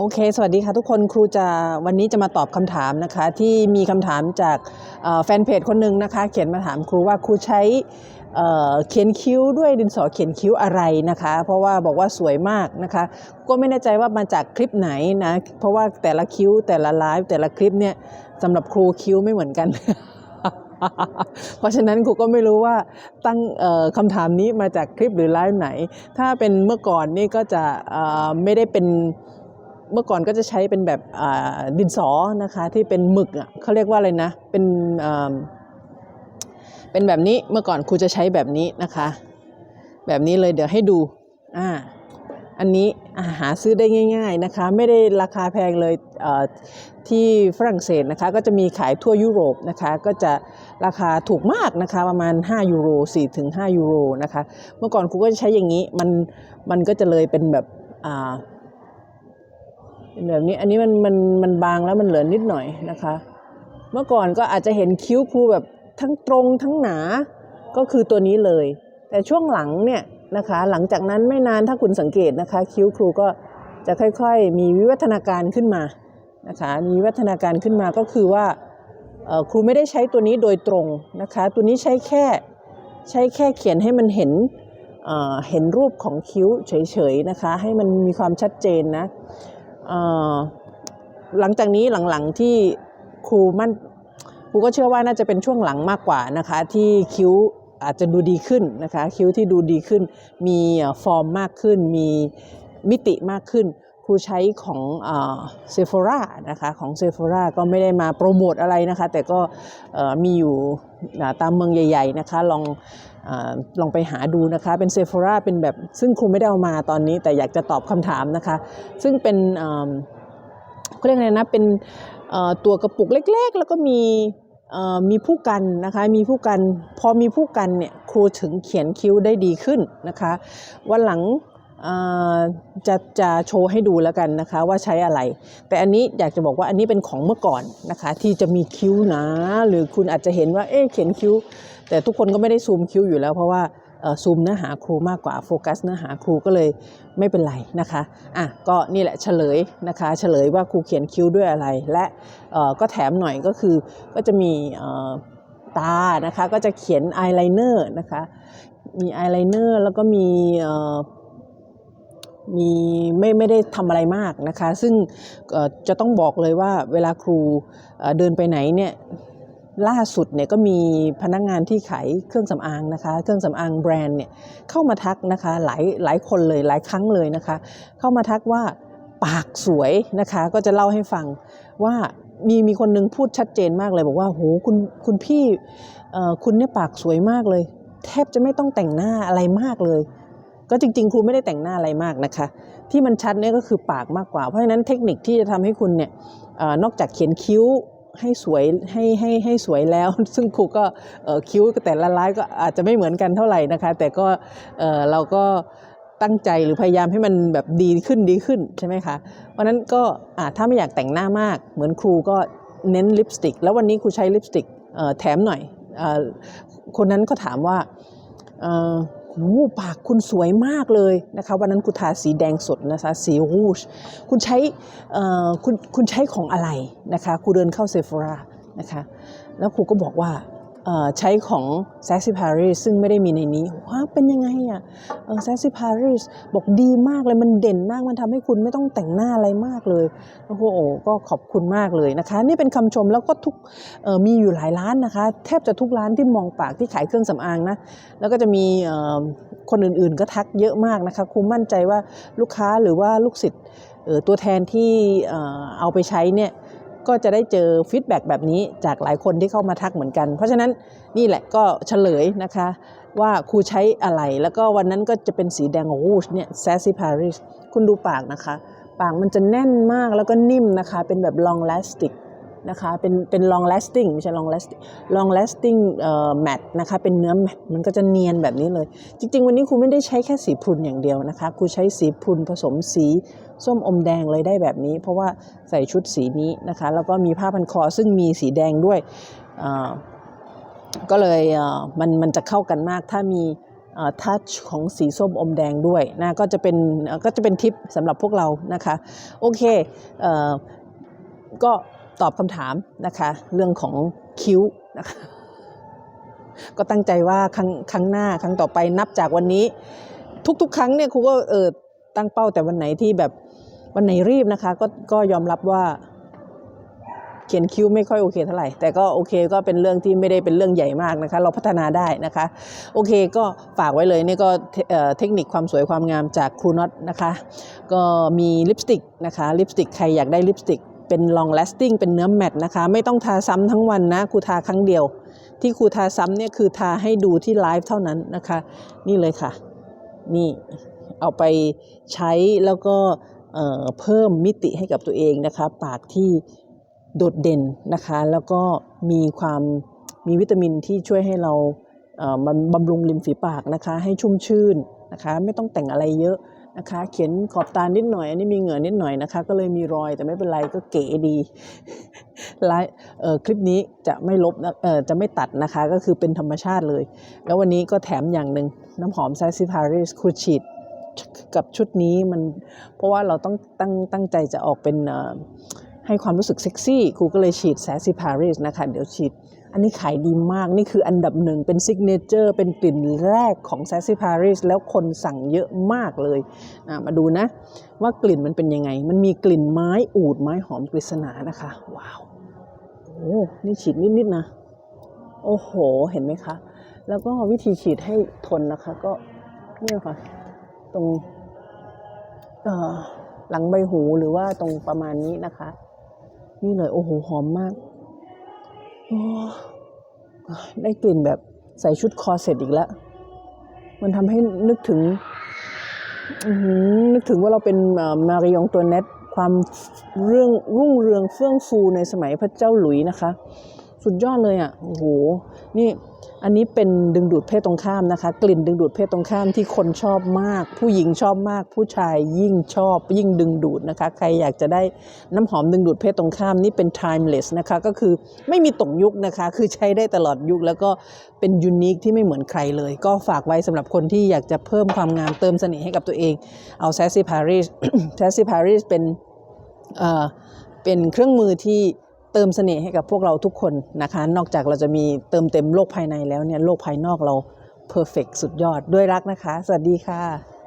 โอเค สวัสดีค่ะทุกคน ครูจะวันนี้จะมาตอบคำถามนะคะ ที่มีคำถามจากแฟนเพจคนหนึ่งนะคะ เขียนมาถามครูว่าครูใช้เเขียนคิ้วด้วยดินสอเขียนคิ้วอะไรนะคะ เพราะว่าบอกว่าสวยมากนะคะ ก็ไม่แน่ใจว่ามาจากคลิปไหนนะ เพราะว่าแต่ละคิ้วแต่ละไลฟ์แต่ละคลิปเนี่ยสำหรับครูคิ้วไม่เหมือนกัน เพราะฉะนั้นครูก็ไม่รู้ว่าตั้งคำถามนี้มาจากคลิปหรือไลฟ์ไหน ถ้าเป็นเมื่อก่อนนี่ก็จะไม่ได้เป็น เมื่อก่อนก็จะใช้เป็นแบบดินสอนะคะที่เป็นหมึกอะเขาเรียกว่าอะไรนะเป็นเป็นแบบนี้เมื่อก่อนครูจะใช้แบบนี้นะคะ แบบนี้เลยเดี๋ยวให้ดูอ่าอันนี้าหาซื้อได้ง่าย ๆนะคะ ไม่ได้ราคาแพงเลยที่ฝรั่งเศสนะคะ ก็จะมีขายทั่วยุโรปนะคะ ก็จะราคาถูกมากนะคะ ประมาณ 5 ยูโร4ถึง5ยูโรนะคะ เมื่อก่อนครูก็จะใช้อย่างนี้ มันมันก็จะเลยเป็นแบบ เป็นแบบนี้อันนี้มันมันมันบางแล้วมันเหลือนิดหน่อยนะคะ เมื่อก่อนก็อาจจะเห็นคิ้วครูแบบทั้งตรงทั้งหนาก็คือตัวนี้เลย แต่ช่วงหลังเนี่ยนะคะ หลังจากนั้นไม่นานถ้าคุณสังเกตนะคะ คิ้วครูก็จะค่อยๆ มีวิวัฒนาการขึ้นมานะคะมีวิวัฒนาการขึ้นมาก็คือว่าครูไม่ได้ใช้ตัวนี้โดยตรงนะคะ ตัวนี้ใช้แค่ใช้แค่เขียนให้มันเห็นเห็นรูปของคิ้วเฉยๆนะคะ ให้มันมีความชัดเจนนะ หลังจากนี้หลังๆที่ครูมั่นครูก็เชื่อว่าน่าจะเป็นช่วงหลังมากกว่านะคะที่คิ้วอาจจะดูดีขึ้นนะคะคิ้วที่ดูดีขึ้น มีฟอร์มมากขึ้น มีมิติมากขึ้น ครูใช้ของเซฟอร่านะคะของเซฟอร่าก็ไม่ได้มาโปรโมทอะไรนะคะ แต่ก็มีอยู่ตามเมืองใหญ่ ๆนะคะ ลองอลองไปหาดูนะคะ เป็นเซฟอร่าเป็นแบบซึ่งครูไม่ได้เอามาตอนนี้ แต่อยากจะตอบคำถามนะคะ ซึ่งเป็นเขาเรียกอะไรนะเป็นตัวกระปุกเล็กๆ แล้วก็มีมีผู้กันนะคะมีผู้กันพอมีผู้กันเนี่ยครูถึงเขียนคิ้วได้ดีขึ้นนะคะ วันหลัง จะจะโชว์ให้ดูแล้วกันนะคะว่าใช้อะไร แต่อันนี้อยากจะบอกว่าอันนี้เป็นของเมื่อก่อนนะคะ ที่จะมีคิ้วหนาหรือคุณอาจจะเห็นว่าเอ๊ะเขียนคิ้ว แต่ทุกคนก็ไม่ได้ซูมคิ้วอยู่แล้ว เพราะว่าซูมเนื้อหาครูมากกว่าโฟกัสเนื้อหาครูก็เลยไม่เป็นไรนะคะอะก็นี่แหละเฉลยนะคะ เฉลยว่าครูเขียนคิ้วด้วยอะไร และก็แถมหน่อยก็คือก็จะมีตานะคะก็จะเขียนอายไลเนอร์นะคะมีอายไลเนอร์แล้วก็มี มีไม่ไม่ได้ทำอะไรมากนะคะ ซึ่งจะต้องบอกเลยว่าเวลาครูเดินไปไหนเนี่ยล่าสุดเนี่ยก็มีพนักงานที่ขายเครื่องสำอางนะคะ เครื่องสำอางแบรนด์เนี่ยเข้ามาทักนะคะหลายหลายคนเลยหลายครั้งเลยนะคะ เข้ามาทักว่าปากสวยนะคะ ก็จะเล่าให้ฟังว่ามีมีคนนึงพูดชัดเจนมากเลย บอกว่าโหคุณคุณพี่คุณเนี่ยปากสวยมากเลย แทบจะไม่ต้องแต่งหน้าอะไรมากเลย ก็จริง ๆ ครูไม่ได้แต่งหน้าอะไรมากนะคะ ที่มันชัดเนี่ยก็คือปากมากกว่า เพราะฉะนั้นเทคนิคที่จะทำให้คุณเนี่ยอนอกจากเขียนคิ้วให้สวยให้ให้ให้สวยแล้ว ซึ่งครูก็คิ้วแต่ละลายก็อาจจะไม่เหมือนกันเท่าไหร่นะคะ แต่ก็เราก็ตั้งใจหรือพยายามให้มันแบบดีขึ้นดีขึ้นใช่ไหมคะเพราะฉะนั้นก็ถ้าไม่อยากแต่งหน้ามาก เหมือนครูก็เน้นลิปสติก แล้ววันนี้ครูใช้ลิปสติกแถมหน่อยอคนนั้นก็ถามว่า โอ้ปากคุณสวยมากเลยนะคะวันนั้นคุณทาสีแดงสดนะคะสีรูชคุณใช้คุณคุณใช้ของอะไรนะคะคุณเดินเข้าเซฟรานะคะแล้วครูก็บอกว่า ใช้ของ s a s s y Paris ซึ่งไม่ได้มีในนี้ว้าเป็นยังไงอะ่ะ s a s s y Paris บอกดีมากเลยมันเด่นมากมันทำให้คุณไม่ต้องแต่งหน้าอะไรมากเลยโอ้โหก็ขอบคุณมากเลยนะคะ นี่เป็นคำชมแล้วก็ทุกมีอยู่หลายร้านนะคะ แทบจะทุกร้านที่มองปากที่ขายเครื่องสำอางนะแล้วก็จะมีคนอื่นๆก็ทักเยอะมากนะคะครูมั่นใจว่าลูกค้าหรือว่าลูกศิษย์ตัวแทนที่เอาไปใช้เนี่ย ก็จะได้เจอฟีดแบ็กแบบนี้จากหลายคนที่เข้ามาทักเหมือนกัน เพราะฉะนั้นนี่แหละก็เฉลยนะคะ ว่าครูใช้อะไร แล้วก็วันนั้นก็จะเป็นสีแดงรูชเนี่ย sassy Paris คุณดูปากนะคะ ปากมันจะแน่นมากแล้วก็นิ่มนะคะ เป็นแบบ long lasting นะคะเป็นเป็น long lasting ไม่ใช่ long lasting long lasting เอ่อ matte นะคะเป็นเนื้อ matte มันก็จะเนียนแบบนี้เลย จริง ๆ วันนี้ครูไม่ได้ใช้แค่สีพรุนอย่างเดียวนะคะครูใช้สีพรุนผสมสี ส้มอมแดงเลยได้แบบนี้ เพราะว่าใส่ชุดสีนี้นะคะ แล้วก็มีผ้าพันคอซึ่งมีสีแดงด้วยก็เลยมันมันจะเข้ากันมากถ้ามีทัชของสีส้มอมแดงด้วยนะก็จะเป็นก็จะเป็นทิปสำหรับพวกเรานะคะ โอเคเออก็ตอบคำถามนะคะ เรื่องของคิ้วนะคะก็ตั้งใจว่าครั้งครั้งหน้าครั้งต่อไปนับจากวันนี้ ทุกๆ ครั้งเนี่ยครูก็เออตั้งเป้าแต่วันไหนที่แบบ วันไหนรีบนะคะก็ก็ยอมรับว่า เขียนคิ้วไม่ค่อยโอเคเท่าไหร่ แต่ก็โอเคก็เป็นเรื่องที่ไม่ได้เป็นเรื่องใหญ่มากนะคะ เราพัฒนาได้นะคะ โอเคก็ฝากไว้เลยนี่ก็เทเทคนิคความสวยความงามจากครูน็อตนะคะ ก็มีลิปสติกนะคะลิปสติกใครอยากได้ลิปสติกเป็น long lasting เป็นเนื้อแมตนะคะ ไม่ต้องทาซ้ำทั้งวันนะครูทาครั้งเดียว ที่ครูทาซ้ำเนี่ยคือทาให้ดูที่ไลฟ์เท่านั้นนะคะ นี่เลยค่ะ นี่เอาไปใช้แล้วก็ เพิ่มมิติให้กับตัวเองนะคะ ปากที่โดดเด่นนะคะ แล้วก็มีความมีวิตามินที่ช่วยให้เราเบำรุงริมฝีปากนะคะ ให้ชุ่มชื่นนะคะ ไม่ต้องแต่งอะไรเยอะนะคะ เขียนขอบตานิดหน่อย อันนี้มีเหงื่อนิดหน่อยนะคะ ก็เลยมีรอยแต่ไม่เป็นไรก็เก๋ดีไลฟ์คลิปนี้จะไม่ลบนะจะไม่ตัดนะคะ ก็คือเป็นธรรมชาติเลย แล้ววันนี้ก็แถมอย่างหนึ่งน้ำหอมไซซิพาริสคูฉีด กับชุดนี้มันเพราะว่าเราต้องตั้งตั้งใจจะออกเป็นให้ความรู้สึกเซ็กซี่ครูก็เลยฉีดแซซิพาริสนะคะ เดี๋ยวฉีด อันนี้ขายดีมาก นี่คืออันดับหนึ่งเป็นซิกเนเจอร์เป็นกลิ่นแรกของแซซิพาริสแล้วคนสั่งเยอะมากเลยมาดูนะ ว่ากลิ่นมันเป็นยังไง มันมีกลิ่นไม้อูดไม้หอมกฤษณานะคะ ว้าวโอ้นี่ฉีดนิดๆนะ โอ้โห เห็นไหมคะ แล้วก็วิธีฉีดให้ทนนะคะ ก็เนี่ยค่ะ รงหลังใบหูหรือว่าตรงประมาณนี้นะคะ นี่เลยโอ้โหหอมมากได้กลิ่นแบบใส่ชุดคอเสร็จอีกแล้ว มันทำให้นึกถึงนึกถึงว่าเราเป็นมาริยองตัวเน็ตความเรื่องรุ่งเรืองเฟื่องฟูในสมัยพระเจ้าหลุยนะคะ สุดยอดเลยอะโอ้โหนี่อันนี้เป็นดึงดูดเพศตรงข้ามนะคะ กลิ่นดึงดูดเพศตรงข้ามที่คนชอบมาก ผู้หญิงชอบมาก ผู้ชายยิ่งชอบ ยิ่งดึงดูดนะคะ ใครอยากจะได้น้ำหอมดึงดูดเพศตรงข้ามนี่เป็น timeless นะคะ ก็คือไม่มีตกยุคนะคะ คือใช้ได้ตลอดยุค แล้วก็เป็นยูนิคที่ไม่เหมือนใครเลย ก็ฝากไว้สำหรับคนที่อยากจะเพิ่มความงามเติมเสน่ห์ให้กับตัวเอง เอา Sassy Paris Sassy Paris เป็นเอ่อเป็นเครื่องมือที่ เติมเสน่ห์ให้กับพวกเราทุกคนนะคะ นอกจากเราจะมีเติมเต็มโลกภายในแล้วเนี่ยโลกภายนอกเราเพอร์เฟกสุดยอดด้วยรักนะคะ สวัสดีค่ะ